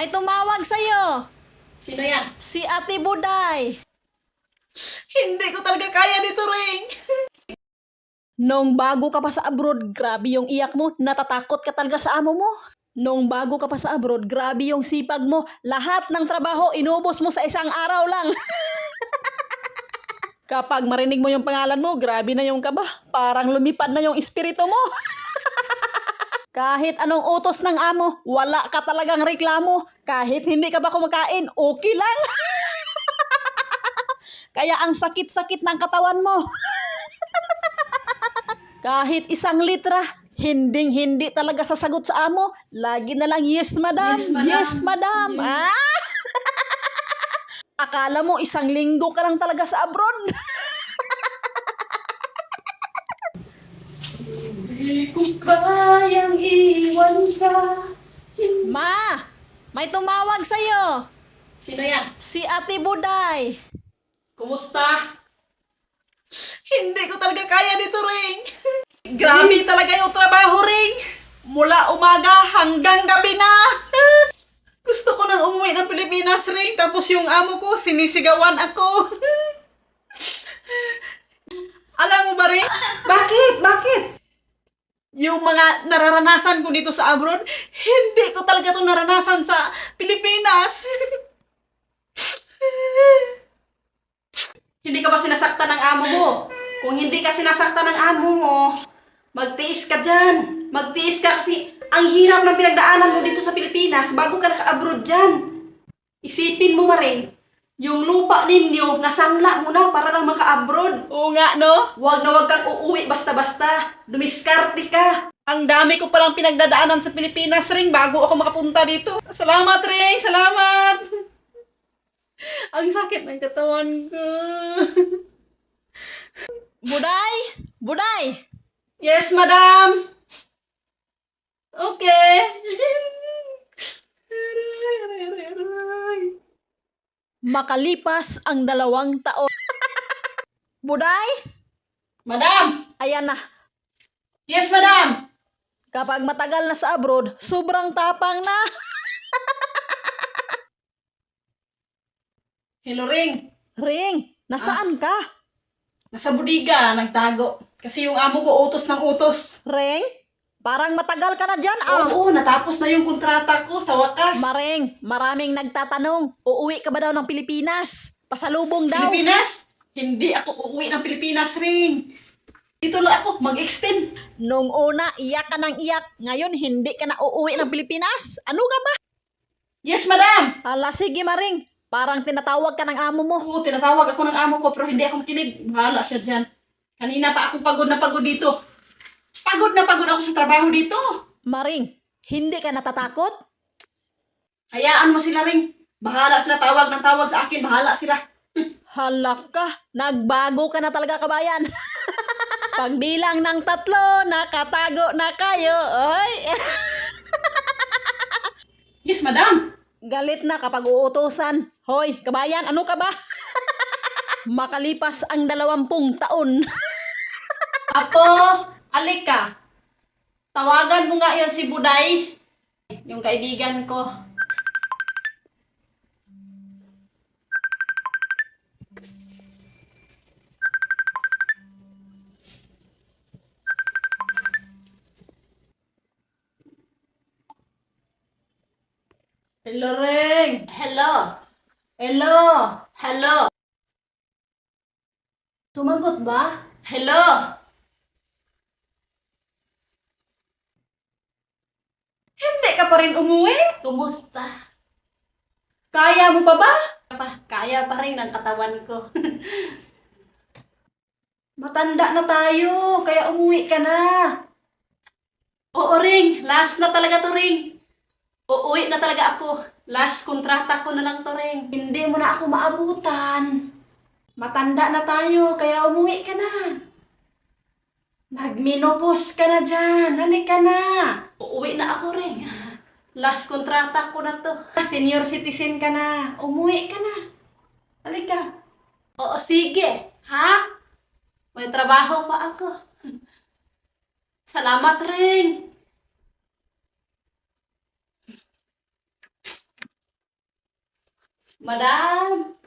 May tumawag sa'yo. Sino yan? Si Ate Buday. Hindi ko talaga kaya dito, Ring. Nung bago ka pa sa abroad, grabe yung iyak mo. Natatakot ka talaga sa amo mo. Nung bago ka pa sa abroad, grabe yung sipag mo. Lahat ng trabaho, inubos mo sa isang araw lang. Kapag marinig mo yung pangalan mo, grabe na yung kaba. Parang lumipad na yung espiritu mo. Kahit anong utos ng amo, wala ka talagang reklamo. Kahit hindi ka ba kumakain, okay lang. Kaya ang sakit-sakit ng katawan mo. Kahit isang litra, hinding-hindi talaga sasagot sa amo. Lagi na lang, yes, madam. Yes, madam. Yes, madam. Ah! Akala mo isang linggo ka lang talaga sa abroad. Hindi ko kayang iwan ka. Ma, may tumawag sa'yo. Sino yan? Si Ate Buday. Kumusta? Hindi ko talaga kaya dito, Ring. Grabe talaga yung trabaho, Ring. Mula umaga hanggang gabi na. Gusto ko nang umuwi ng Pilipinas, Ring. Tapos yung amo ko, sinisigawan ako. Alam mo ba, Ring? Bakit? Bakit? Yung mga nararanasan ko dito sa abroad, hindi ko talaga itong naranasan sa Pilipinas. Hindi ka ba sinasaktan ng amo mo? Kung hindi ka sinasaktan ng amo mo, magtiis ka dyan. Magtiis ka kasi ang hirap ng pinagdaanan mo dito sa Pilipinas bago ka naka-abroad dyan. Isipin mo maring, yung lupa ninyo, nasangla mo na para lang maka-abroad. Oo nga, no? Huwag na huwag kang uuwi basta-basta. Dumiskarte ka. Ang dami ko palang pinagdadaanan sa Pilipinas, Ring, bago ako makapunta dito. Salamat, Ring! Salamat! Ang sakit ng katawan ko. Buday? Buday? Yes, madam. Okay. Makalipas ang dalawang taon. Buday? Madam. Ayan na. Yes, madam. Kapag matagal na sa abroad, sobrang tapang na. Hello, Ring. Ring, nasaan ka? Nasa budiga, nagtago. Kasi yung amo ko utos ng utos. Ring, parang matagal ka na dyan ah. Oo, natapos na yung kontrata ko sa wakas. Maring, maraming nagtatanong, uuwi ka ba daw ng Pilipinas? Pasalubong daw. Pilipinas? Hindi ako uuwi ng Pilipinas, Ring. Dito lang ako, mag-extend. Nung una, iyak ka ng iyak. Ngayon, hindi ka na uuwi ng Pilipinas. Ano ka ba? Yes, madam. Ala, sige Maring. Parang tinatawag ka ng amo mo. Oo, tinatawag ako ng amo ko pero hindi ako makinig. Bahala siya dyan. Kanina pa akong pagod na pagod dito. Pagod na pagod ako sa trabaho dito. Maring, hindi ka natatakot? Hayaan mo sila ring. Bahala sila tawag ng tawag sa akin. Bahala sila. Halak ka, nagbago ka na talaga kabayan. Pagbilang ng tatlo, nakatago na kayo. Oy. Yes, madam. Galit na kapag uutosan. Hoy, kabayan, ano ka ba? Makalipas ang dalawampung taon. Apo, alika. Tawagan mo nga yan si Buday. Yung kaibigan ko. Hello, Ring. Hello. Hello. Hello. Sumagot ba? Hello. Hindi ka pa rin umuwi? Kumusta? Kaya mo pa ba? Pa, kaya pa rin ng katawan ko. Matanda na tayo, kaya umuwi ka na. Oo, Ring. Last na talaga to, Ring. Uuwi na talaga ako. Last kontrata ko na lang to, Ring. Hindi mo na ako maabutan. Matanda na tayo, kaya umuwi ka na. Nagminopos ka na dyan. Halika na. Uuwi na ako rin. Last kontrata ko na to. Senior citizen ka na. Umuwi ka na. Halika. Oo, sige. Ha? May trabaho pa ako. Salamat rin. Madam!